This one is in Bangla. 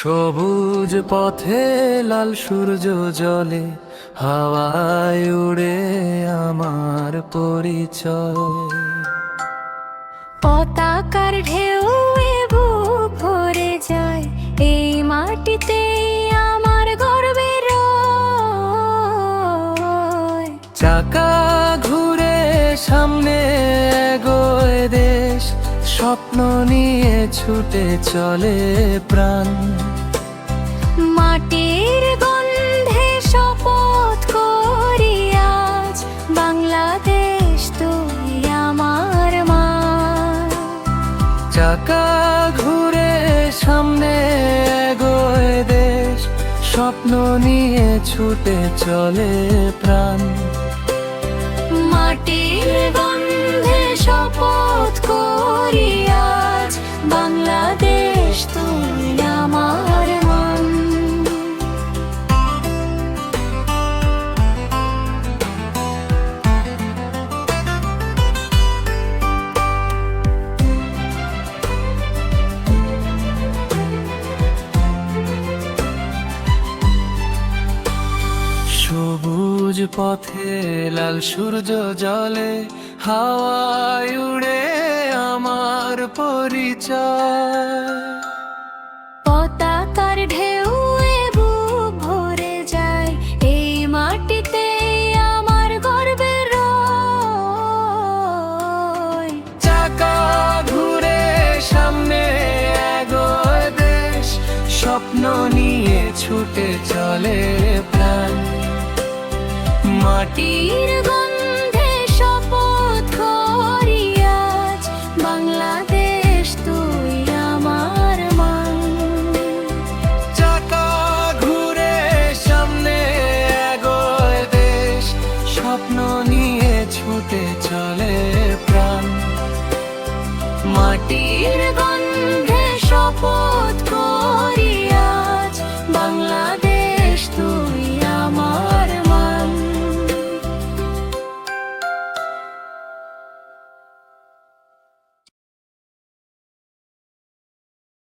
সবুজ পথে লাল সূর্য জলে হাওয়ায় উড়ে আমার পরিচয় পতাকার ঢেউ ভরে যায় এই মাটিতে আমার গর্বের। চাকা ঘুরে সামনে স্বপ্ন নিয়ে ছুটে চলে প্রাণ। মাটির গন্ধে শপথ করি আজ বাংলাদেশ তুই আমার মা। চাকা ঘুরে সামনে এগোয় দেশ স্বপ্ন নিয়ে ছুটে চলে প্রাণ। মাটির গন্ধে শপথ পথে লাল সূর্য জলে হাওয়ায় উড়ে আমার পরিচয় পতাকার ঢেউ ভরে যায় এই মাটিতে আমার গর্বের। চাকা ঘুরে সামনে এগোয় দেশ স্বপ্ন নিয়ে ছুটে চলে মাটির গন্ধে শপথ করি আজ। বাংলাদেশ তুই আমার মান। চাকা ঘুরে সামনে এগোয় দেশ। স্বপ্ন নিয়ে ছুটে চলে প্রাণ। মাটির মাটির গন্ধে শপথ